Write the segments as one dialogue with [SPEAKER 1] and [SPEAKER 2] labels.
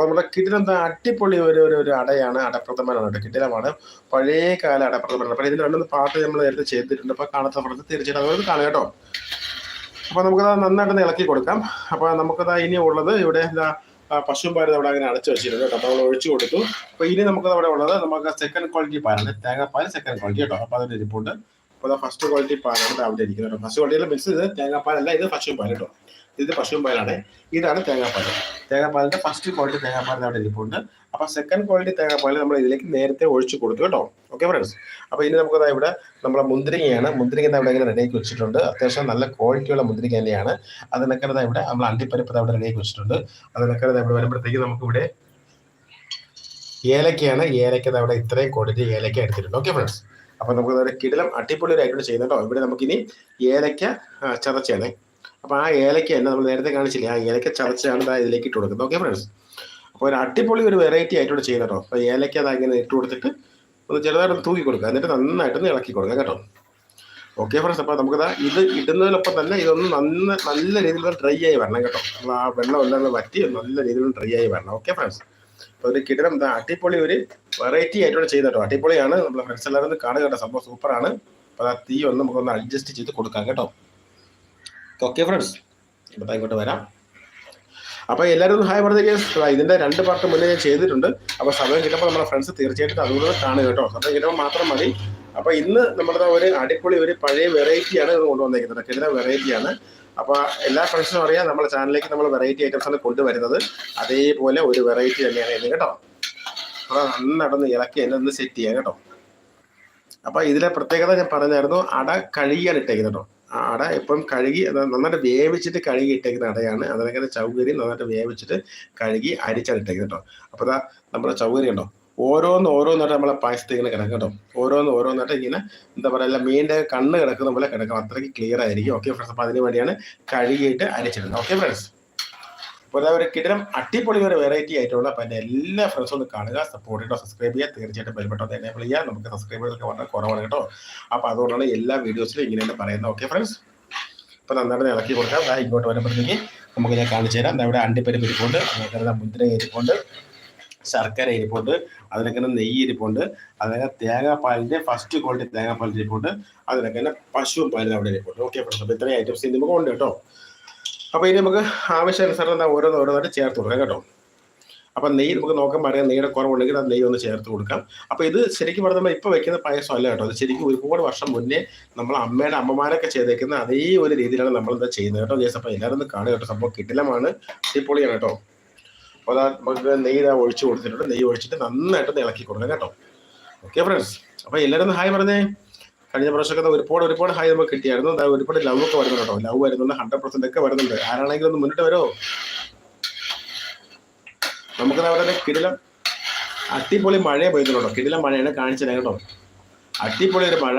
[SPEAKER 1] അപ്പോൾ നമ്മുടെ കിടിലം അടിപൊളി ഒരു ഒരു ഒരു അടയാണ് അടപ്രഥമനാണ് കേട്ടോ. കിടിലമാണ്. പഴയ കാല അടപ്രഥമനാണ്. അപ്പോൾ ഇതിന് രണ്ടൊന്ന് പാട്ട് നമ്മൾ നേരത്തെ ചെയ്തിട്ടുണ്ട്. അപ്പോൾ കാണാത്ത ഫ്രണ്ട്സ് തീർച്ചയായിട്ടും അതുപോലെ കാണുക കേട്ടോ. അപ്പോൾ നമുക്കത് നന്നായിട്ടൊന്ന് ഇളക്കി കൊടുക്കാം. അപ്പോൾ നമുക്കത് ഇനി ഉള്ളത് ഇവിടെ എന്താ പശുവും അവിടെ അങ്ങനെ അടച്ചു വെച്ചിരുന്നു കേട്ടോ. നമ്മൾ ഒഴിച്ചു കൊടുത്തു. അപ്പോൾ ഇനി നമുക്കത് അവിടെ ഉള്ളത് നമുക്ക് സെക്കൻഡ് ക്വാളിറ്റി പാലാണ്. തേങ്ങാപ്പാൽ സെക്കൻഡ് ക്വാളിറ്റി കേട്ടോ. അപ്പോൾ അതിന്റെ ഇരിപ്പുണ്ട് അപ്പോൾ ഫസ്റ്റ് ക്വാളിറ്റി പാലാണ് അവിടെ ഇരിക്കുന്നത് ഫസ്റ്റ് ക്വാളിറ്റിയിൽ മിക്സ് ചെയ്ത് തേങ്ങാപ്പാലല്ല ഇത് പശുവും പാൽ കേട്ടോ. ഇത് പശുവും പാലാണ്. ഇതാണ് തേങ്ങാപ്പാൽ. തേങ്ങാപ്പാലിന്റെ ഫസ്റ്റ് ക്വാളിറ്റി തേങ്ങാപ്പാലിന് അവിടെ ഇരിപ്പുണ്ട്. അപ്പൊ സെക്കൻഡ് ക്വാളിറ്റി തേങ്ങാപ്പാൽ നമ്മൾ ഇതിലേക്ക് നേരത്തെ ഒഴിച്ചു കൊടുത്തു കേട്ടോ. ഓക്കെ ഫ്രണ്ട്സ് അപ്പൊ ഇനി നമുക്ക് ഇവിടെ നമ്മുടെ മുന്തിരിങ്ങയാണ്. മുന്തിരിങ്ങ അവിടെ ഇങ്ങനെ റെഡിയാക്കി വെച്ചിട്ടുണ്ട്. അത്യാവശ്യം നല്ല ക്വാളിറ്റിയുള്ള മുന്തിരിങ്ങ തന്നെയാണ്. അതിനൊക്കെ ഇവിടെ നമ്മൾ അണ്ടിപ്പരിപ്പ് അവിടെ റെഡിയാക്കി വെച്ചിട്ടുണ്ട്. അതിനൊക്കെ ഇവിടെ വരുമ്പോഴത്തേക്ക് നമുക്ക് ഇവിടെ ഏലക്കയാണ്. ഏലക്ക അവിടെ ഇത്രയും ക്വാളിറ്റി ഏലക്ക എടുത്തിട്ടുണ്ട്. ഓക്കെ ഫ്രണ്ട്സ് അപ്പൊ നമുക്ക് കിടിലം അടിപൊളി ഒരു ഐറ്റം ചെയ്യുന്നുണ്ടോ ഇവിടെ നമുക്കിനി ഏലക്ക ചതച്ചാണ് അപ്പൊ ആ ഏലക്ക തന്നെ നമ്മൾ നേരത്തെ കാണിച്ചില്ലേ ആ ഏലക്ക ചതച്ചാണ് ഇതാ ഇതിലേക്ക് ഇട്ട് കൊടുക്കുന്നത്. ഓക്കെ ഫ്രണ്ട്സ് അപ്പോൾ ഒരു അടിപൊളി ഒരു വെറൈറ്റി ആയിട്ടോട് ചെയ്യുന്ന കേട്ടോ അപ്പോൾ ഏലക്ക അത് ഇങ്ങനെ ഇട്ട് കൊടുത്തിട്ട് ഒന്ന് ചെറുതായിട്ടൊന്ന് തൂക്കി കൊടുക്കുക. എന്നിട്ട് നന്നായിട്ടൊന്ന് ഇളക്കി കൊടുക്കുക കേട്ടോ. ഓക്കെ ഫ്രണ്ട്സ് അപ്പോൾ നമുക്കതാ ഇത് ഇടുന്നതിനൊപ്പം തന്നെ ഇതൊന്ന് നന്ന നല്ല രീതിയിൽ ഡ്രൈ ആയി വരണം കേട്ടോ. നമ്മൾ ആ വെള്ളം എല്ലാം വറ്റി നല്ല രീതിയിൽ ഡ്രൈ ആയി വരണം. ഓക്കെ ഫ്രണ്ട്സ് അപ്പോൾ ഒരു കിടനം അടിപൊളി ഒരു വെറൈറ്റി ആയിട്ടോട് ചെയ്യുന്ന കേട്ടോ അടിപൊളിയാണ്. നമ്മുടെ ഫ്രണ്ട്സ് എല്ലാവരും കാണുക കേട്ടോ. സംഭവം സൂപ്പറാണ് അപ്പോൾ ആ തീ ഒന്ന് നമുക്കൊന്ന് അഡ്ജസ്റ്റ് ചെയ്ത് കൊടുക്കാം കേട്ടോ. ഓക്കെ ഫ്രണ്ട്സ് ഇപ്പോൾ ഇങ്ങോട്ട് വരാം. അപ്പോൾ എല്ലാവരും ഒന്ന് ഹായ് പറഞ്ഞ ഇതിന്റെ രണ്ട് പാർട്ട് മുന്നേ ഞാൻ ചെയ്തിട്ടുണ്ട്. അപ്പോൾ സമയം കിട്ടുമ്പോൾ നമ്മുടെ ഫ്രണ്ട്സ് തീർച്ചയായിട്ടും അതുകൂടെ കാണുക കേട്ടോ. സമയം കിട്ടുമ്പോൾ മാത്രം മതി. അപ്പോൾ ഇന്ന് നമ്മുടെ ഒരു അടിപൊളി ഒരു പഴയ വെറൈറ്റിയാണ് ഇത് കൊണ്ടുവന്നേക്കുന്നത്. കിട്ടുന്ന വെറൈറ്റിയാണ് അപ്പോൾ എല്ലാ ഫ്രണ്ട്സിനും അറിയാം നമ്മുടെ ചാനലിലേക്ക് നമ്മൾ വെറൈറ്റി ഐറ്റംസ് ആണ് കൊണ്ടുവരുന്നത്. അതേപോലെ ഒരു വെറൈറ്റി തന്നെയാണ് ഇന്ന് കേട്ടോ. അപ്പോൾ നന്നടന്ന് ഇളക്കി എന്നെ ഒന്ന് സെറ്റ് ചെയ്യാം കേട്ടോ. അപ്പോൾ ഇതിലെ പ്രത്യേകത ഞാൻ പറഞ്ഞായിരുന്നു. അട കഴുകിയാണ് ഇട്ടേക്കുന്നത് കേട്ടോ. അട ഇപ്പം കഴുകി നന്നായിട്ട് വേവിച്ചിട്ട് കഴുകി ഇട്ടേക്കുന്ന അടയാണ്. അതിനകത്ത് ചൗകര്യം നന്നായിട്ട് വേവിച്ചിട്ട് കഴുകി അരിച്ചാണ് ഇട്ടേക്കുന്നത് കേട്ടോ. അപ്പോൾ അതാ നമ്മുടെ ചൗകര്യം ഉണ്ടോ ഓരോന്ന് ഓരോന്നായിട്ട് നമ്മളെ പായസത്തിൽ ഇങ്ങനെ കിടക്കും കേട്ടോ. ഓരോന്ന് ഓരോന്നായിട്ട് ഇങ്ങനെ എന്താ പറയുക മീനിന്റെ കണ്ണ് കിടക്കുന്ന പോലെ കിടക്കണം അത്രയ്ക്ക് ക്ലിയർ ആയിരിക്കും. ഓക്കെ ഫ്രണ്ട്സ് അപ്പോൾ അതിന് വേണ്ടിയാണ് കഴുകിയിട്ട് അരിച്ചിടുന്നത്. ഓക്കെ ഫ്രണ്ട്സ് അതാ ഒരു കിടനം അടിപൊളി ഒരു വെറൈറ്റി ആയിട്ടുള്ള അപ്പം എന്റെ എല്ലാ ഫ്രണ്ട്സും ഒന്ന് കാണുക സപ്പോർട്ട് ചെയ്തോ സബ്സ്ക്രൈബ് ചെയ്യുക. തീർച്ചയായിട്ടും ബെൽബട്ടോ എനേബിൾ ചെയ്യുക. നമുക്ക് സബ്സ്ക്രൈബേഴ്സൊക്കെ വളരെ കുറവാണ് കേട്ടോ. അപ്പോൾ അതുകൊണ്ടാണ് എല്ലാ വീഡിയോസിലും ഇങ്ങനെയാണ് പറയുന്നത്. ഓക്കെ ഫ്രണ്ട്സ് അപ്പോൾ നന്നായിട്ട് ഇളക്കി കൊടുക്കാം. ദാ ഇങ്ങോട്ട് വരുമ്പോഴത്തേക്ക് നമുക്ക് ഞാൻ കാണിച്ചു തരാം. ഇവിടെ അണ്ടിപ്പരിപ്പ് ഇരിപ്പുണ്ട്. അതുപോലെ മുദ്ര ഇരിപ്പുണ്ട്. ശർക്കര ഇരിപ്പുണ്ട്. അതിനൊക്കെ തന്നെ നെയ്യ് ഇരിപ്പുണ്ട്. അതിനൊക്കെ തേങ്ങാപ്പാലിന്റെ ഫസ്റ്റ് ക്വാളിറ്റി തേങ്ങാപ്പാൽ ഇരിപ്പുണ്ട്. അതിനൊക്കെ തന്നെ പശുവും പാലിന് അവിടെ ഇരിപ്പുണ്ട്. ഓക്കെ ഫ്രണ്ട്സ് അപ്പോൾ ഇത്രയും ഐറ്റംസ് നമുക്ക് ഉണ്ട് കേട്ടോ. അപ്പോൾ ഇനി നമുക്ക് ആവശ്യാനുസരണം എന്താ ഓരോന്ന് ഓരോന്നായിട്ട് ചേർത്ത് കൊടുക്കാം കേട്ടോ. അപ്പം നെയ്യ് നമുക്ക് നോക്കാൻ പറയാം നെയ്യുടെ കുറവുണ്ടെങ്കിൽ അത് നെയ്യ് ഒന്ന് ചേർത്ത് കൊടുക്കാം. അപ്പോൾ ഇത് ശരിക്കും പറഞ്ഞാൽ നമ്മൾ ഇപ്പോൾ വെക്കുന്ന പായസം അല്ല കേട്ടോ. അത് ശരിക്കും ഒരുപാട് വർഷം മുന്നേ നമ്മൾ അമ്മയുടെ അമ്മമാരൊക്കെ ചെയ്തേക്കുന്ന അതേ ഒരു രീതിയിലാണ് നമ്മൾ എന്താ ചെയ്യുന്നത് കേട്ടോ ജേസ് അപ്പോൾ എല്ലാവരും ഒന്ന് കാണുക കേട്ടോ സംഭവം കിട്ടിലമാണ് തീപ്പൊളിയാണ് കേട്ടോ. അപ്പോൾ അതാ നമുക്ക് നെയ്യ് ഇതാ ഒഴിച്ച് കൊടുത്തിട്ടുണ്ട്. നെയ്യ് ഒഴിച്ചിട്ട് നന്നായിട്ട് ഇളക്കി കൊടുക്കാം കേട്ടോ. ഓക്കെ ഫ്രണ്ട്സ് അപ്പോൾ എല്ലാവരും ഒന്ന് ഹായ് പറഞ്ഞേ. കഴിഞ്ഞ പ്രാവശ്യമൊക്കെ ഒരുപാട് ഒരുപാട് ഹൈ നമുക്ക് കിട്ടിയായിരുന്നു. ഒരുപാട് ലവ് ഒക്കെ വരുന്നുണ്ട് കേട്ടോ. ലവ് വരുന്നുണ്ട് ഹൺഡ്രഡ് പെർസെന്റ് ഒക്കെ വരുന്നുണ്ട്. ആരാണെങ്കിലും ഒന്ന് മുന്നിട്ട് വരുമോ നമുക്ക് അവിടെ കിടിലം അടിപൊളി മഴയെ പെയ്തുണ്ടോ കിടിലം മഴയാണ് കാണിച്ചത് കേട്ടോ. അടിപൊളി ഒരു മഴ.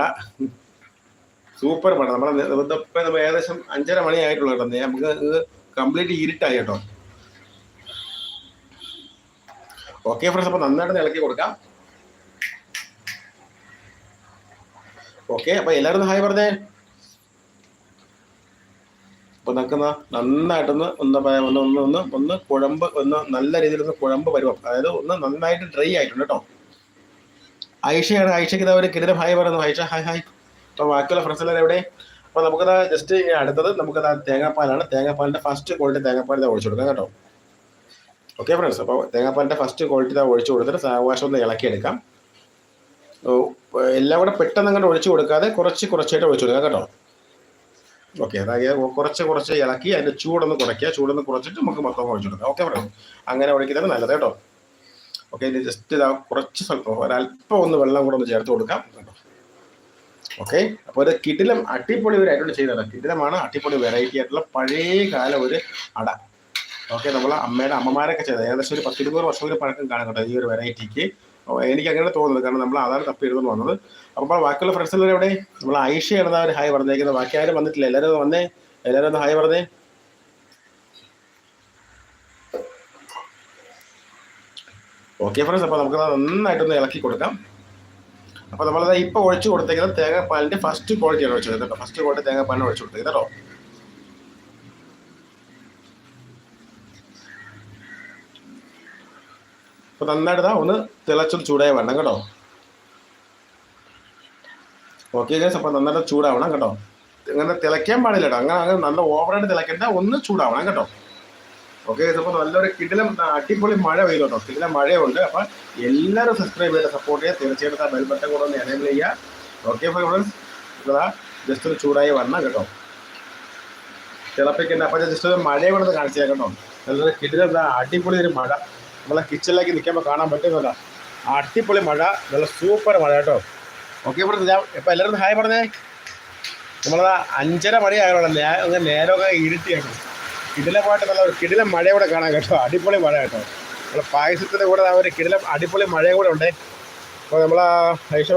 [SPEAKER 1] സൂപ്പർ മഴ. നമ്മുടെ ഇപ്പം നമ്മൾ ഏകദേശം അഞ്ചര മണി ആയിട്ടുള്ളൂ കേട്ടോ. നമുക്ക് കംപ്ലീറ്റ് ഇരുട്ടായി കേട്ടോ. ഓക്കെ ഫ്രണ്ട്സ് അപ്പോൾ നന്നായിട്ട് ഇളക്കി കൊടുക്കാം. ഓക്കെ അപ്പൊ എല്ലാവരും ഹായ് പറഞ്ഞേ. അപ്പൊ നമുക്ക് നന്നായിട്ടൊന്ന് ഒന്ന് ഒന്ന് ഒന്ന് ഒന്ന് ഒന്ന് കുഴമ്പ് ഒന്ന് നല്ല രീതിയിലൊന്ന് കുഴമ്പ് പരുവം. അതായത് ഒന്ന് നന്നായിട്ട് ഡ്രൈ ആയിട്ടുണ്ട് കേട്ടോ. ഐഷയാണ് ഐഷയ്ക്ക് ഇതാ ഒരു കിരീരം ഹായ് പറയുന്നു. Aisha hi hi. അപ്പൊ ബാക്കിയുള്ള ഫ്രണ്ട്സ് എല്ലാവരും എവിടെ? അപ്പൊ നമുക്ക് ജസ്റ്റ് അടുത്തത് നമുക്ക് തേങ്ങാപ്പാലാണ്. തേങ്ങാപ്പാലിന്റെ ഫസ്റ്റ് ക്വാളിറ്റി തേങ്ങാപ്പാൽ ഇതാ ഒഴിച്ചു കൊടുക്കാം കേട്ടോ. ഓക്കെ ഫ്രണ്ട്സ് അപ്പോൾ തേങ്ങാപ്പാലിന്റെ ഫസ്റ്റ് ക്വാളിറ്റി ഒഴിച്ചു കൊടുത്തിട്ട് സാവകാശം ഒന്ന് ഇളക്കിയെടുക്കാം. എല്ലാം കൂടെ പെട്ടെന്ന് അങ്ങോട്ട് ഒഴിച്ചു കൊടുക്കാതെ കുറച്ച് കുറച്ചായിട്ട് ഒഴിച്ചു കൊടുക്കാം കേട്ടോ. ഓക്കെ അതായത് കുറച്ച് കുറച്ച് ഇളക്കി അതിന്റെ ചൂടൊന്ന് കുറയ്ക്കുക. ചൂടൊന്ന് കുറച്ചിട്ട് നമുക്ക് മൊത്തം ഒഴിച്ചു കൊടുക്കാം. ഓക്കെ പറയാം. അങ്ങനെ ഒഴിക്കുന്നത് നല്ലത് കേട്ടോ. ഓക്കെ ഇത് ജസ്റ്റ് ഇതാ കുറച്ച് സ്വല്പം ഒരല്പം ഒന്ന് വെള്ളം കൂടെ ഒന്ന് ചേർത്ത് കൊടുക്കാം. കേട്ടോ ഓക്കെ അപ്പോൾ ഒരു കിടിലം അട്ടിപ്പൊളി ഒരു ആയിട്ടുള്ള ചെയ്തതാണ് കിടിലമാണ് അട്ടിപ്പൊളി വെറൈറ്റി ആയിട്ടുള്ള പഴയ കാല ഒരു അട. ഓക്കെ നമ്മൾ അമ്മയുടെ അമ്മമാരൊക്കെ ചെയ്തത്. ഏകദേശം ഒരു പത്തിരുപത് വർഷം ഒരു പഴക്കം കാണാൻ കേട്ടോ ഈ ഒരു വെറൈറ്റിക്ക് എനിക്ക് അങ്ങനെ തോന്നുന്നത് കാരണം നമ്മൾ അതാണ് തപ്പി എഴുതുന്നു വന്നത്. അപ്പോൾ ബാക്കിയുള്ള ഫ്രണ്ട്സ് എല്ലാവരും എവിടെ? നമ്മൾ ഐഷയാണ് അവർ ഹായ് പറഞ്ഞേക്കുന്നത് ബാക്കി ആരും വന്നിട്ടില്ല. എല്ലാവരും വന്നേ. എല്ലാവരും ഒന്ന് ഹായ് പറഞ്ഞേ. ഓക്കെ ഫ്രണ്ട്സ് അപ്പോൾ നമുക്ക് നന്നായിട്ടൊന്ന് ഇളക്കി കൊടുക്കാം. അപ്പോൾ നമ്മളത് ഇപ്പോൾ ഒഴിച്ചു കൊടുത്തേക്കുന്നത് തേങ്ങാപ്പാലിന്റെ ഫസ്റ്റ് ക്വാളിറ്റിയാണ് ഒഴിച്ചു കൊടുക്കുന്നത് ഫസ്റ്റ് ക്വാളിറ്റി തേങ്ങാപ്പാലിന് ഒഴിച്ചു കൊടുത്തേക്കുന്നത് കേട്ടോ. അപ്പോൾ നന്നായിട്ട് ഒന്ന് തിളച്ചൊന്ന് ചൂടായി വേണം കേട്ടോ. ഓക്കെ ഗൈസ് അപ്പോൾ നന്നായിട്ട് ചൂടാവണം കേട്ടോ. അങ്ങനെ തിളയ്ക്കാൻ പാടില്ല കേട്ടോ. അങ്ങനെ അങ്ങനെ നല്ല ഓവറായിട്ട് തിളയ്ക്കണ്ട ഒന്ന് ചൂടാവണം കേട്ടോ. ഓക്കെ ഗൈസ് അപ്പോൾ നല്ലൊരു കിടിലം അടിപൊളി മഴ പെയ്തു കേട്ടോ. കിടിലം മഴയുണ്ട്. അപ്പൊ എല്ലാവരും സബ്സ്ക്രൈബ് ചെയ്ത് സപ്പോർട്ട് ചെയ്യുക. തീർച്ചയായിട്ടും ആ ബെൽ ബട്ടൺ കൂടെ ഒന്ന് എനേബിൾ ചെയ്യുക. ഓക്കെ ഫ്രണ്ട്സ് ഇതാ ജസ്റ്റ് ഒന്ന് ചൂടായി വരണം കേട്ടോ. തിളപ്പിക്കേണ്ട. അപ്പൊ ജസ്റ്റ് ഒരു മഴയെ ഒന്ന് കാണിച്ചു കേട്ടോ. നല്ലൊരു കിടിലം അടിപൊളി ഒരു മഴ. നമ്മളെ കിച്ചണിലേക്ക് നിൽക്കുമ്പോൾ കാണാൻ പറ്റുന്നില്ല അടിപൊളി മഴ നല്ല സൂപ്പർ മഴ കേട്ടോ. ഓക്കെ ഇവിടെ ഞാൻ ഇപ്പം എല്ലാവരും ഹായ് പറഞ്ഞേ. നമ്മളത് അഞ്ചര മണിയായുള്ള നേ നേരമൊക്കെ ഇരുട്ടിയാണ്. കിടിലമായിട്ട് നല്ല ഒരു കിടിലം മഴ കൂടെ കാണാൻ കേട്ടോ. അടിപൊളി മഴ കേട്ടോ. നമ്മളെ പായസത്തിന്റെ കൂടെ ആ ഒരു കിടിലം അടിപൊളി മഴയും കൂടെ ഉണ്ട്. അപ്പോൾ നമ്മൾ ഐഷ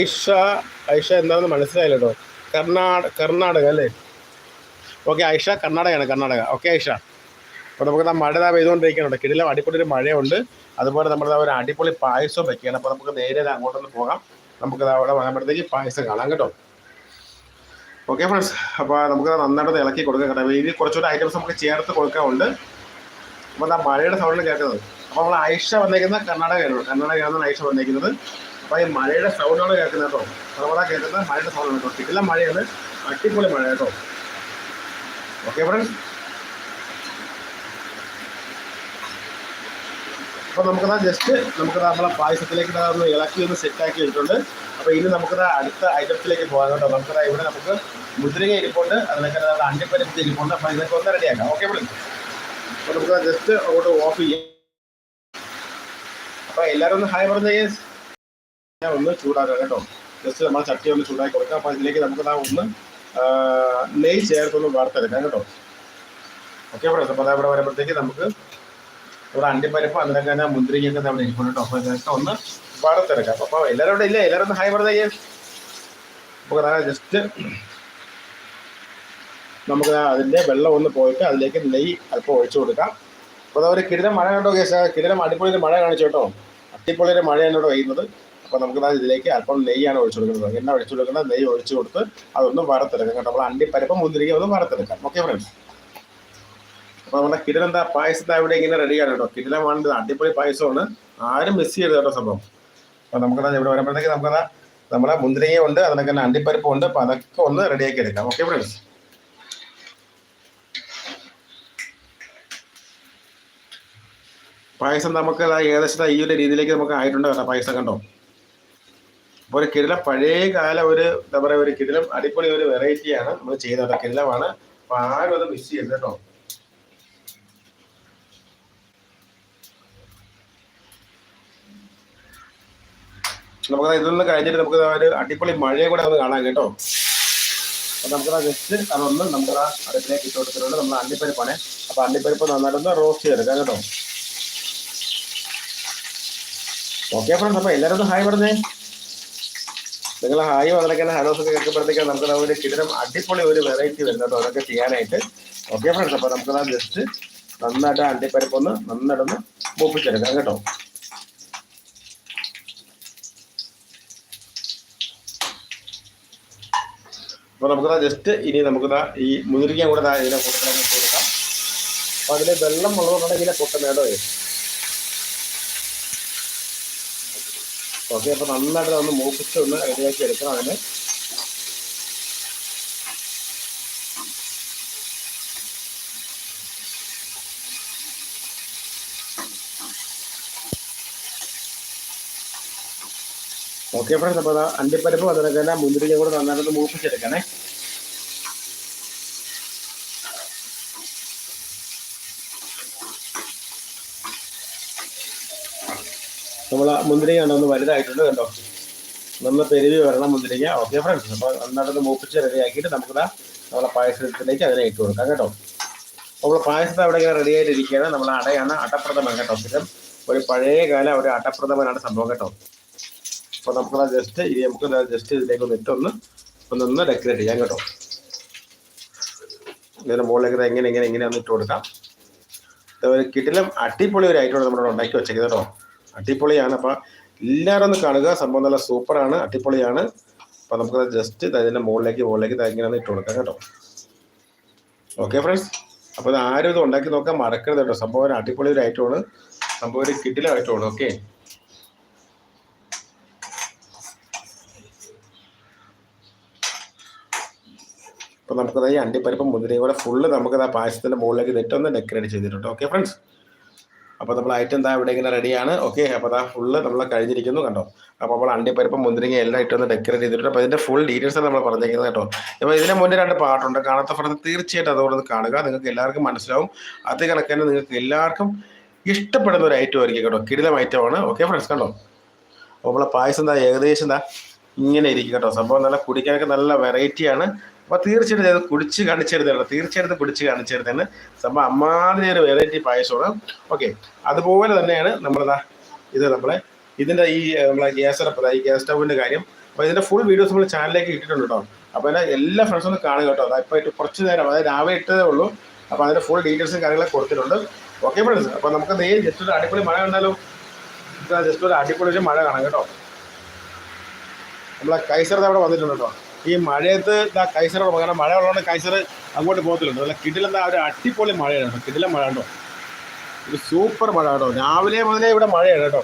[SPEAKER 1] ഐഷ ഐഷ എന്താണെന്ന് മനസ്സിലായില്ല കേട്ടോ കർണാടക കർണാടക അല്ലേ? ഓക്കെ ഐഷ കർണാടകയാണ് കർണാടക ഓക്കെ ഐഷ അപ്പോൾ നമുക്ക് നമ്മൾ മഴ ദാ പെയ്തുകൊണ്ടിരിക്കുന്നുണ്ട്. കിടിലം അടിപൊളി ഒരു മഴയുണ്ട്. അതുപോലെ നമ്മുടെ ഒരു അടിപൊളി പായസവും വെക്കുകയാണ്. അപ്പോൾ നമുക്ക് നേരെ അങ്ങോട്ടൊന്ന് പോകാം. നമുക്ക് അവിടെ വരുമ്പോഴത്തേക്ക് പായസം കാണാം കേട്ടോ. ഓക്കെ ഫ്രണ്ട്സ് അപ്പോൾ നമുക്ക് നന്നായിട്ട് ഇളക്കി കൊടുക്കാം കേട്ടോ. ഇനി കുറച്ചുകൂടെ ഐറ്റംസ് നമുക്ക് ചേർത്ത് കൊടുക്കാറുണ്ട് അപ്പോൾ ദാ മഴയുടെ സൗണ്ടിൽ കേൾക്കുന്നത്. അപ്പോൾ നമ്മൾ ഐഷ വന്നേക്കുന്നത് കർണാടകയാണ് കർണാടകയാണ് ഐഷ വന്നേക്കുന്നത്. അപ്പോൾ ഈ മഴയുടെ സൗണ്ടാണ് കേൾക്കുന്നത് കേട്ടോ. അതുപോലെ കേൾക്കുന്നത് മഴയുടെ സൗണ്ട് കേട്ടോ. കിട്ടില്ല മഴയാണ്. അടിപൊളി മഴ കേട്ടോ. ഓക്കെ ഫ്രണ്ട്സ് അപ്പോൾ നമുക്കതാ ജസ്റ്റ് നമുക്കത് നമ്മളെ പായസത്തിലേക്ക് ഒന്ന് ഇളക്കി ഒന്ന് സെറ്റാക്കി വെച്ചിട്ടുണ്ട് അപ്പോൾ ഇനി നമുക്കത് അടുത്ത ഐറ്റത്തിലേക്ക് പോകാം കേട്ടോ. നമുക്കത് ഇവിടെ നമുക്ക് മുദ്രിക ഇരിപ്പുണ്ട് അതിനൊക്കെ അണ്ടിപ്പരിപ്പ് ഇരിപ്പുണ്ട്. അപ്പോൾ ഇതൊക്കെ ഒന്ന് റെഡിയാക്കാം ഓക്കെ ഫ്രണ്ട്സ് അപ്പോൾ നമുക്ക് ജസ്റ്റ് അങ്ങോട്ട് ഓഫ് ചെയ്യാം. അപ്പോൾ എല്ലാവരും ഒന്ന് ഹായ് പറഞ്ഞേ ഒന്ന് ചൂടാക്കാം കേട്ടോ. ജസ്റ്റ് നമ്മൾ ചട്ടി ഒന്ന് ചൂടാക്കി കൊടുക്കാം. അപ്പോൾ ഇതിലേക്ക് നമുക്ക് ഒന്ന് ആ, നെയ്യ് ചേർത്തൊന്ന് വറുത്തെടുക്കാം കേട്ടോ. ഓക്കെ ഫ്രണ്ട്സ് അപ്പോൾ അവിടെ വരുമ്പോഴത്തേക്ക് നമുക്ക് ഇവിടെ അണ്ടിപ്പരിപ്പ് അന്നേരം മുന്തിരിക്കൊക്കെ അവിടെ ഇരിക്കുന്നു അപ്പോൾ ഇതൊക്കെ ഒന്ന് വറുത്തെടുക്കാം. അപ്പോൾ എല്ലാവരും ഇവിടെ ഇല്ലേ? എല്ലാവരും ഒന്ന് ഹായ് പറഞ്ഞേ അപ്പോൾ അതാ ജസ്റ്റ് നമുക്ക് അതിന്റെ വെള്ളം ഒന്ന് പോയിട്ട് അതിലേക്ക് നെയ്യ് അല്പം ഒഴിച്ചു കൊടുക്കാം. അപ്പോൾ അതൊരു കിടിലം മഴ കണ്ടോ കേസ്? കിടിലം അടിപൊളിയിൽ മഴ കാണിച്ചു കേട്ടോ. അടിപൊളി മഴയാണ് ഇവിടെ പെയ്യുന്നത്. അപ്പോൾ നമുക്ക് ഇതിലേക്ക് അല്പം നെയ്യാണ് ഒഴിച്ചു കൊടുക്കുന്നത്. എണ്ണ ഒഴിച്ചു കൊടുക്കുന്നത്. നെയ്യ് ഒഴിച്ചു കൊടുത്ത് അതൊന്ന് വറുത്തെടുക്കാം കേട്ടോ. നമ്മൾ അണ്ടിപ്പരിപ്പ് മുന്തിരിക്ക ഒന്ന് വറുത്തെടുക്കാം. ഓക്കെ ഫ്രണ്ട്സ് അപ്പോൾ നമ്മുടെ കിടിലെന്താ പായസത്തെ അവിടെ ഇങ്ങനെ റെഡിയാണ് കേട്ടോ. കിടിലമാണ് അടിപൊളി പായസമാണ്. ആരും മിസ് ചെയ്യരുത് കേട്ടോ സംഭവം. അപ്പോൾ നമുക്കതാ ഇവിടെ വരുമ്പോഴത്തേക്ക് നമുക്കതാ നമ്മുടെ മുന്തിരിങ്ങ ഉണ്ട് അതിനൊക്കെ തന്നെ അണ്ടിപ്പരിപ്പും ഉണ്ട്. അപ്പോൾ അതൊക്കെ ഒന്ന് റെഡിയാക്കി എടുക്കാം. ഓക്കെ ഫ്രണ്ട്സ് പായസം നമുക്ക് ഏകദേശം ഈ ഒരു രീതിയിലേക്ക് നമുക്ക് ആയിട്ടുണ്ട് കേട്ടോ പായസം കണ്ടോ? ഒരു കിടിലം പഴയ കാല ഒരു എന്താ പറയുക ഒരു കിടിലം അടിപൊളി ഒരു വെറൈറ്റിയാണ് നമ്മൾ ചെയ്യുന്നത് കിരളമാണ് അപ്പോൾ ആരും അത് മിസ് ചെയ്യരുത് കേട്ടോ. നമുക്ക് ഇതൊന്ന് കഴിഞ്ഞിട്ട് നമുക്ക് ഒരു അടിപൊളി മഴയെ കൂടെ ഒന്ന് കാണാം കേട്ടോ. അപ്പൊ നമുക്ക് ജസ്റ്റ് അതൊന്ന് നമുക്ക് ആ അടുപ്പിലേക്ക് ഇട്ട് കൊടുത്തിട്ടുണ്ട്. നമ്മൾ അണ്ടിപ്പരിപ്പാണ്. അപ്പൊ അണ്ടിപ്പരിപ്പ് നന്നായിട്ടൊന്ന് റോസ്റ്റ് ചെയ്തെടുക്കാം കേട്ടോ. ഓക്കെ ഫ്രണ്ട്സ് അപ്പൊ എല്ലാവരും ഒന്ന് ഹായ് പറഞ്ഞേ. നിങ്ങൾ ഹായ് അതിലൊക്കെ ഹലോസ് ഒക്കെ കേൾക്കുമ്പോഴത്തേക്ക് നമുക്ക് ഒരു കിടിലം അടിപൊളി ഒരു വെറൈറ്റി വരുന്നുണ്ടോ അതൊക്കെ ചെയ്യാനായിട്ട്. ഓക്കെ ഫ്രണ്ട്സ് അപ്പൊ നമുക്ക് ജസ്റ്റ് നന്നായിട്ട് അണ്ടിപ്പരിപ്പൊന്ന് നന്നായിട്ടൊന്ന് മൂപ്പിച്ചെടുക്കാം കേട്ടോ. അപ്പോൾ നമുക്ക് ജസ്റ്റ് ഇനി നമുക്ക് ഈ മുതിരിക്കാൻ കൂടെ ഇതിനെ കൊടുക്കാൻ കൊടുക്കാം. അപ്പോൾ അതിൽ വെള്ളം ഉള്ളതുകൊണ്ടാണ് ഇങ്ങനെ പൊട്ടുന്നത് ഓക്കെ അപ്പോൾ നന്നായിട്ട് ഒന്ന് മൂപ്പിച്ച് ഒന്ന് റെഡിയാക്കി എടുക്കണം അതിന്. ഓക്കെ ഫ്രണ്ട്സ് അപ്പോൾ അണ്ടിപ്പരിപ്പ് അതിനൊക്കെ തന്നെ മുന്തിരിയും കൂടെ നന്നായിട്ട് മൂപ്പിച്ചെടുക്കണേ. നമ്മൾ മുന്തിരിങ്ങ ഒന്ന് വലുതായിട്ടുണ്ട് കണ്ടോ? നല്ല പെരുവി വരണം മുന്തിരിങ്ങ. ഓക്കെ ഫ്രണ്ട്സ് അപ്പോൾ നന്നായിട്ടൊന്ന് മൂപ്പിച്ച് റെഡിയാക്കിയിട്ട് നമുക്ക് നമ്മളെ പായസത്തിലേക്ക് അതിനെ ഇട്ട് കൊടുക്കാം കേട്ടോ. അപ്പോൾ പായസത്തെ അവിടെ ഇങ്ങനെ റെഡി ആയിട്ടിരിക്കുകയാണ്. നമ്മൾ അടയാണ് അടപ്രഥമൻ കേട്ടോ. സ്ഥിരം ഒരു പഴയ കാല ഒരു അടപ്രഥമനാണ് സംഭവം കേട്ടോ. അപ്പോൾ നമുക്ക് ജസ്റ്റ് ഇനി നമുക്ക് ജസ്റ്റ് ഇതിലേക്ക് ഒന്ന് ഇട്ടൊന്ന് ഒന്നൊന്ന് ഡെക്കറേറ്റ് ചെയ്യാം കേട്ടോ. ഇതിന്റെ മുകളിലേക്ക് എങ്ങനെ എങ്ങനെ എങ്ങനെ ഒന്ന് ഇട്ട് കൊടുക്കാം. കിട്ടിലും അടിപൊളി ഒരു ഐറ്റം നമ്മൾ ഉണ്ടാക്കി വെച്ചേക്കുന്നത് കേട്ടോ. അടിപൊളിയാണ്. അപ്പോൾ എല്ലാവരും ഒന്ന് കാണുക. സംഭവം നല്ല സൂപ്പറാണ്. അടിപൊളിയാണ്. അപ്പോൾ നമുക്ക് ജസ്റ്റ് ഇതിന്റെ മുകളിലേക്ക് മുകളിലേക്ക് ഇങ്ങനെ ഇട്ട് കൊടുക്കാം കേട്ടോ. ഓക്കെ ഫ്രണ്ട്സ് അപ്പോൾ ഇത് ആരും ഇത് ഉണ്ടാക്കി നോക്കാൻ മറക്കരുത് കേട്ടോ. സംഭവം ഒരു അടിപൊളി ഒരു ഐറ്റമാണ് സംഭവം ഒരു ഐറ്റമാണ് ഓക്കെ അപ്പോൾ നമുക്കത് ഈ അണ്ടിപ്പരിപ്പ് മുന്തിരിയും കൂടെ ഫുള്ള് നമുക്കത് ആ പായസത്തിന്റെ മുകളിലേക്ക് നെറ്റൊന്ന് ഡെക്കറേറ്റ് ചെയ്തിട്ടുണ്ട്. ഓക്കെ ഫ്രണ്ട്സ് അപ്പോൾ നമ്മൾ ഐറ്റം എന്താ ഇവിടെ ഇങ്ങനെ റെഡിയാണ് ഓക്കെ അപ്പോൾ അതാ ഫുള്ള് നമ്മൾ കഴിഞ്ഞിരിക്കുന്നു കണ്ടോ? അപ്പോൾ നമ്മൾ അണ്ടിപ്പരിപ്പും മുന്തിരിങ്ങ എല്ലാം ഇട്ടൊന്ന് ഡെക്കറേറ്റ് ചെയ്തിട്ടുണ്ട്. അപ്പോൾ ഇതിന്റെ ഫുൾ ഡീറ്റെയിൽസ് നമ്മൾ പറഞ്ഞിരിക്കുന്നത് കേട്ടോ. അപ്പോൾ ഇതിന് മുന്നേ രണ്ട് പാട്ടുണ്ട്. കാണാത്ത ഫ്രണ്ട് തീർച്ചയായിട്ടും അതുകൊണ്ട് കാണുക. നിങ്ങൾക്ക് എല്ലാവർക്കും മനസ്സിലാവും. അത് കണക്കന്നെ നിങ്ങൾക്ക് എല്ലാവർക്കും ഇഷ്ടപ്പെടുന്ന ഒരു ഐറ്റം ആയിരിക്കും കേട്ടോ. കിടിലം ഐറ്റമാണ് ഓക്കെ ഫ്രണ്ട്സ് കണ്ടോ? അപ്പോൾ നമ്മളെ പായസം എന്താ ഏകദേശം എന്താ ഇങ്ങനെ ഇരിക്കും കേട്ടോ. സംഭവം നല്ല കുടിക്കാനൊക്കെ നല്ല വെറൈറ്റിയാണ് അപ്പോൾ തീർച്ചയായിട്ടും ഇത് കുടിച്ച് കാണിച്ചെടുത്താണ് തീർച്ചയായിട്ടും കുടിച്ച് കാണിച്ചെടുത്താണ് സംഭവം അമ്മാതിരി ഒരു വെറൈറ്റി പായസമാണ്. ഓക്കെ അതുപോലെ തന്നെയാണ് നമ്മുടെ ഇത് നമ്മളെ ഇതിന്റെ ഈ നമ്മളെ ഗ്യാസ് അടുപ്പത ഈ ഗ്യാസ് സ്റ്റൗവിന്റെ കാര്യം. അപ്പൊ ഇതിന്റെ ഫുൾ വീഡിയോസ് നമ്മൾ ചാനലിലേക്ക് ഇട്ടിട്ടുണ്ട് കേട്ടോ. അപ്പോൾ അതിന്റെ എല്ലാ ഫ്രണ്ട്സും ഒന്ന് കാണുക കേട്ടോ. അതായത് ഇപ്പോൾ കുറച്ച് നേരം അതായത് രാവിലെ ഇട്ടതേ ഉള്ളൂ. അപ്പൊ അതിന്റെ ഫുൾ ഡീറ്റെയിൽസും കാര്യങ്ങളൊക്കെ കൊടുത്തിട്ടുണ്ട്. ഓക്കെ ഫ്രണ്ട്സ് അപ്പൊ നമുക്ക് നേ ജസ്റ്റ് ഒരു അടിപൊളി മഴ കണ്ടാലോ? ജസ്റ്റ് ഒരു അടിപൊളി ഒരു മഴ കാണാം കേട്ടോ. നമ്മളെ കൈസർ അവിടെ വന്നിട്ടുണ്ട് കേട്ടോ. ഈ മഴയത്ത് ഇതാ കൈസർ കാരണം മഴ ഉള്ളതുകൊണ്ട് കൈസർ അങ്ങോട്ട് പോകത്തില്ലുണ്ട് നല്ല കിടിലെന്താ ഒരു അടിപൊളി മഴയാണ് കിടിലം മഴ കേട്ടോ ഒരു സൂപ്പർ മഴ കേട്ടോ. രാവിലെ മുതലേ ഇവിടെ മഴയാണ് കേട്ടോ.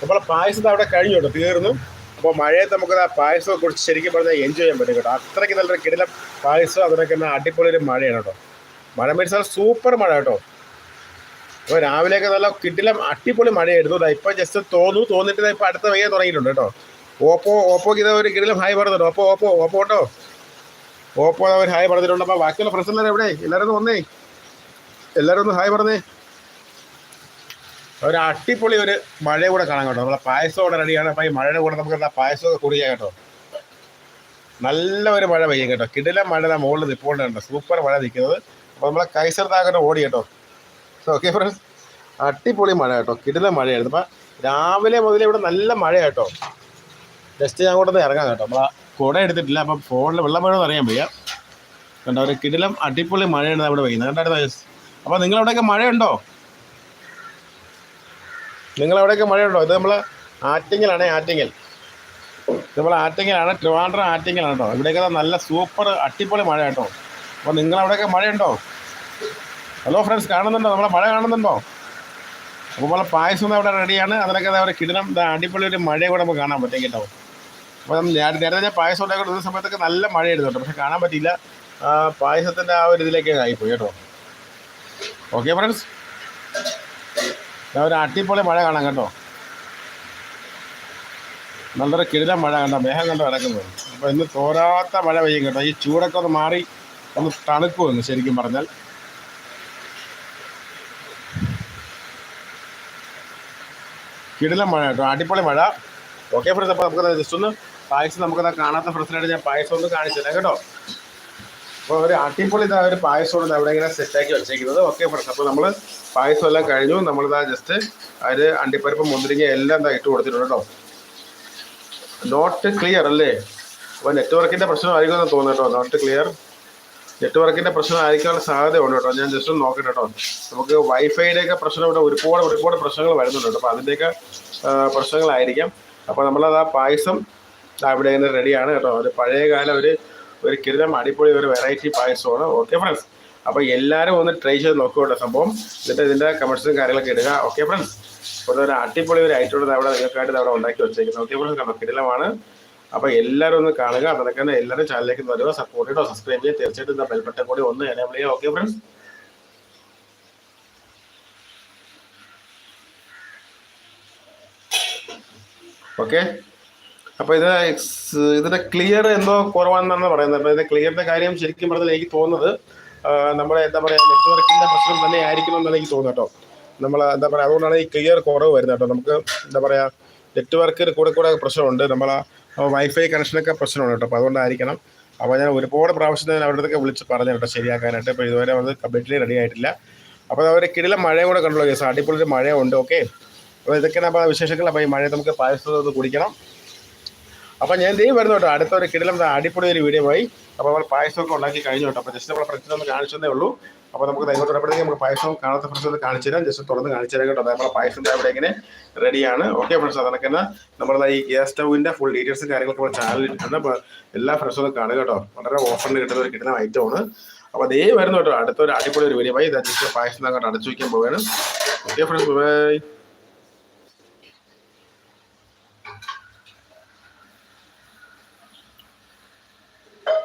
[SPEAKER 1] നമ്മളെ പായസം അവിടെ കഴിഞ്ഞു കേട്ടോ തീർന്നു. അപ്പോൾ മഴയത്ത് നമുക്ക് ആ പായസം കുറിച്ച് ശരിക്കും പറഞ്ഞാൽ എൻജോയ് ചെയ്യാൻ പറ്റും കേട്ടോ. അത്രയ്ക്ക് നല്ലൊരു കിടിലം പായസം അതിനൊക്കെ അടിപൊളി ഒരു മഴയാണ് കേട്ടോ. മഴ മേടിച്ചാൽ സൂപ്പർ മഴ കേട്ടോ. അപ്പോൾ രാവിലെയൊക്കെ നല്ല കിടിലം അടിപൊളി മഴയായിരുന്നു. ഇപ്പം ജസ്റ്റ് തോന്നു തോന്നിട്ട് ഇപ്പം അടുത്ത വയ്യ തുടങ്ങിയിട്ടുണ്ട് കേട്ടോ. ഓപ്പോ ഓപ്പോക്ക് ഇതാ ഒരു കിടിലും ഹായ് പറഞ്ഞിട്ടുണ്ട് ഓപ്പോ ഓപ്പോ ഓപ്പോ ഉണ്ടോ? ഓപ്പോ അവർ ഹായ് പറഞ്ഞിട്ടുണ്ട് അപ്പോൾ ബാക്കിയുള്ള എല്ലാവരും എവിടെ? എല്ലാവരും ഒന്ന് വന്നേ. എല്ലാവരും ഒന്ന് ഹായ് പറഞ്ഞേ ഒരു അടിപൊളി ഒരു മഴ കൂടെ കാണാൻ കേട്ടോ. നമ്മളെ പായസം കൂടെ റെഡിയാണ് അപ്പോൾ ഈ മഴയുടെ കൂടെ നമുക്ക് പായസമൊക്കെ കുടിക്കാം കേട്ടോ. നല്ല ഒരു മഴ പെയ്യും കേട്ടോ. കിടില മഴ മുകളിൽ നിൽപ്പുണ്ട് കേട്ടോ സൂപ്പർ മഴ നിൽക്കുന്നത്. അപ്പോൾ നമ്മളെ കൈസർ താകട്ടെ ഓടി കേട്ടോ. ഓക്കെ ഫ്രണ്ട്സ് അടിപൊളി മഴ കേട്ടോ. കിടില മഴയായിരുന്നു. അപ്പം രാവിലെ മുതൽ ഇവിടെ നല്ല മഴ കേട്ടോ. ജസ്റ്റ് ഞാൻ കൂടെ ഇറങ്ങാം കേട്ടോ. നമ്മൾ കുട എടുത്തിട്ടില്ല അപ്പം ഫോണിൽ വെള്ളം വേണമെന്ന് അറിയാൻ വയ്യ. കണ്ടോ ഒരു കിടിലം അടിപൊളി മഴയാണ് അവിടെ പെയ്യുന്നത് കണ്ടായിരുന്നു അപ്പോൾ നിങ്ങളവിടെയൊക്കെ മഴയുണ്ടോ? നിങ്ങളവിടെയൊക്കെ മഴയുണ്ടോ? ഇത് നമ്മൾ ആറ്റിങ്ങലാണേ ആറ്റിങ്ങൽ. നമ്മൾ ആറ്റിങ്ങലാണ് ട്രിവാൻഡ്രം ആറ്റിങ്ങലാണ് കേട്ടോ. ഇവിടെയൊക്കെ നല്ല സൂപ്പർ അടിപൊളി മഴ കേട്ടോ. അപ്പോൾ നിങ്ങളവിടെയൊക്കെ മഴയുണ്ടോ? ഹലോ ഫ്രണ്ട്സ് കാണുന്നുണ്ടോ? നമ്മളെ മഴ കാണുന്നുണ്ടോ? അപ്പോൾ നമ്മളെ പായസം അവിടെ റെഡിയാണ് അതിനൊക്കെ ഒരു കിടനം അടിപൊളി ഒരു മഴ കൂടെ നമുക്ക് കാണാൻ പറ്റും കേട്ടോ. നമ്മൾ ഞാൻ നേരത്തെ ഞാൻ പായസം ഉണ്ടാക്കുന്ന സമയത്തൊക്കെ നല്ല മഴയായിരുന്നു കേട്ടോ പക്ഷെ കാണാൻ പറ്റിയില്ല. പായസത്തിന്റെ ആ ഒരു ഇതിലേക്ക് ആയിപ്പോയി കേട്ടോ. ഓക്കെ ഫ്രണ്ട്സ് ഞാൻ ഒരു അട്ടിപ്പൊളി മഴ കാണാം കേട്ടോ. നല്ലൊരു കിടിലം മഴ കണ്ടോ? മേഘം കണ്ടോ കിടക്കുന്നത് അപ്പോൾ ഇന്ന് തോരാത്ത മഴ പെയ്യും കേട്ടോ. ഈ ചൂടൊക്കെ ഒന്ന് മാറി ഒന്ന് തണുക്കുമെന്ന് ശരിക്കും പറഞ്ഞാൽ. കിടിലം മഴ കേട്ടോ. അടിപൊളി മഴ. ഓക്കെ ഫ്രണ്ട്സ് അപ്പോൾ നമുക്ക് ജസ്റ്റ് ഒന്ന് പായസം നമുക്കത് കാണാത്ത ഫ്രണ്ട്സിനായിട്ട് ഞാൻ പായസം ഒന്ന് കാണിച്ചില്ല കേട്ടോ. അപ്പോൾ ഒരു അടിപൊളി ഇതാ ഒരു പായസമാണ് അവിടെ ഇങ്ങനെ സെറ്റാക്കി വെച്ചേക്കുന്നത്. ഓക്കെ ഫ്രണ്ട്സ് അപ്പോൾ നമ്മൾ പായസം എല്ലാം കഴിഞ്ഞു. നമ്മളിതാ ജസ്റ്റ് അതിൽ അണ്ടിപ്പരിപ്പ് മുന്തിരിങ്ങ എല്ലാം ഇതാ ഇട്ട് കൊടുത്തിട്ടുണ്ട് കേട്ടോ. നോട്ട് ക്ലിയർ അല്ലേ? അപ്പോൾ നെറ്റ്വർക്കിന്റെ പ്രശ്നമായിരിക്കുമെന്ന് തോന്നുന്നു കേട്ടോ. നോട്ട് ക്ലിയർ നെറ്റ്വർക്കിന്റെ പ്രശ്നമായിരിക്കാനുള്ള സാധ്യതയുണ്ട് കേട്ടോ. ഞാൻ ജസ്റ്റ് ഒന്ന് നോക്കട്ടെ കേട്ടോ. നമുക്ക് വൈഫൈയുടെയൊക്കെ പ്രശ്നം ഇവിടെ ഒരുപാട് ഒരുപാട് പ്രശ്നങ്ങൾ വരുന്നുണ്ട് അപ്പോൾ അതിന്റെയൊക്കെ പ്രശ്നങ്ങളായിരിക്കാം. അപ്പോൾ നമ്മളത് ആ പായസം ദാ ഇവിടെ ഇങ്ങനെ റെഡിയാണ് കേട്ടോ. ഒരു പഴയ കാലം ഒരു ഒരു കിരിതം അടിപൊളി ഒരു വെറൈറ്റി പായസമാണ്. ഓക്കെ ഫ്രണ്ട്സ് അപ്പോൾ എല്ലാവരും ഒന്ന് ട്രൈ ചെയ്ത് നോക്കുക സംഭവം. എന്നിട്ട് ഇതിന്റെ കമൻസും കാര്യങ്ങളൊക്കെ ഇടുക. ഓക്കെ ഫ്രണ്ട്സ് അപ്പോൾ ഒരു അടിപൊളി ഒരു ഐറ്റം അവിടെ നിങ്ങൾക്കായിട്ട് അവിടെ ഉണ്ടാക്കി വെച്ചേക്കുന്നത് ഓക്കെ ഫ്രണ്ട്സ് കണ്ടോ? കിടിലമാണ് അപ്പോൾ എല്ലാവരും ഒന്ന് കാണുക. അതിനൊക്കെ തന്നെ എല്ലാവരും ചാനലിലേക്ക് വരിക. സപ്പോർട്ട് ചെയ്തോ? സബ്സ്ക്രൈബ് ചെയ്യുക തീർച്ചയായിട്ടും ഇതാ ബെൽബട്ട കൂടി ഒന്ന് എനേബിൾ ചെയ്യുക. ഓക്കെ ഫ്രണ്ട്സ് ഓക്കെ അപ്പോൾ ഇത് എക്സ് ക്ലിയർ എന്തോ കുറവാണെന്നാണ് പറയുന്നത്. അപ്പോൾ ഇതിന്റെ ക്ലിയറിന്റെ കാര്യം ശരിക്കും പറഞ്ഞാൽ എനിക്ക് തോന്നുന്നത് നമ്മുടെ എന്താ പറയുക നെറ്റ്വർക്കിന്റെ പ്രശ്നം തന്നെ ആയിരിക്കണം എന്നാണ് എനിക്ക് തോന്നുന്നത് കേട്ടോ. നമ്മൾ എന്താ പറയുക അതുകൊണ്ടാണ് ഈ ക്ലിയർ കുറവ് വരുന്നത് കേട്ടോ. നമുക്ക് എന്താ പറയുക നെറ്റ്വർക്കിന് കൂടെ കൂടെ പ്രശ്നമുണ്ട്. നമ്മൾ വൈഫൈ കണക്ഷനൊക്കെ പ്രശ്നമുണ്ട് കേട്ടോ. അപ്പോൾ അതുകൊണ്ടായിരിക്കണം. അപ്പോൾ ഞാൻ ഒരുപാട് പ്രാവശ്യം ഞാൻ അവരുടെ അടുത്തൊക്കെ വിളിച്ച് പറഞ്ഞു കേട്ടോ ശരിയാക്കാനായിട്ട്. ഇപ്പോൾ ഇതുവരെ അത് കംപ്ലീറ്റ്ലി റെഡി ആയിട്ടില്ല. അപ്പോൾ അവർ കിടില മഴയും കൂടെ കണ്ടുള്ളൂ കേസ് അടിപൊളി മഴ ഉണ്ട് ഓക്കെ അപ്പോൾ ഇതൊക്കെയാണ് അപ്പോൾ വിശേഷങ്ങൾ. അപ്പോൾ ഈ മഴ നമുക്ക് പായസം കുടിക്കണം. അപ്പോൾ ഞാൻ ദൈവം വരുന്നു കേട്ടോ. അടുത്ത ഒരു കിടിലം അടിപൊളി ഒരു വീഡിയോ ആയി. അപ്പോൾ നമ്മൾ പായസമൊക്കെ ഉണ്ടാക്കി കഴിഞ്ഞു കേട്ടോ. അപ്പോൾ ജസ്റ്റ് നമ്മളെ ഫ്രണ്ട്സിനെ ഒന്ന് കാണിച്ചതേ ഉള്ളൂ. അപ്പോൾ നമുക്ക് ഇങ്ങോട്ട് വരുമ്പോഴത്തേക്ക് നമുക്ക് പായസം കാണാത്ത ഫ്രണ്ട്സ് ഒന്ന് കാണിച്ചു തരാം. ജസ്റ്റ് തുറന്ന് കാണിച്ചു തരാം കേട്ടോ. നമ്മുടെ നമ്മളെ പായസം ദാ ഇവിടെ ഇങ്ങനെ റെഡിയാണ് ഓക്കെ ഫ്രണ്ട്സ് അതൊക്കെ നമ്മുടെ ഈ ഗ്യാസ് സ്റ്റൗവിന്റെ ഫുൾ ഡീറ്റെയിൽസും കാര്യങ്ങളൊക്കെ നമ്മുടെ ചാനലിൽ ഇട്ടുണ്ട് അപ്പോൾ എല്ലാ ഫ്രണ്ട്സും ഒന്ന് കാണുക കേട്ടോ. വളരെ ഓഫറിന് കിട്ടുന്ന ഒരു കിട്ടുന്ന ഐറ്റമാണ് അപ്പോൾ അതേ വരുന്നു കേട്ടോ. അടുത്തൊരു അടിപൊളി ഒരു വീഡിയോ ബൈ ജസ്റ്റ് പായസം അങ്ങോട്ട് അടച്ചു വയ്ക്കാൻ പോവുകയാണ്. Okay friends bye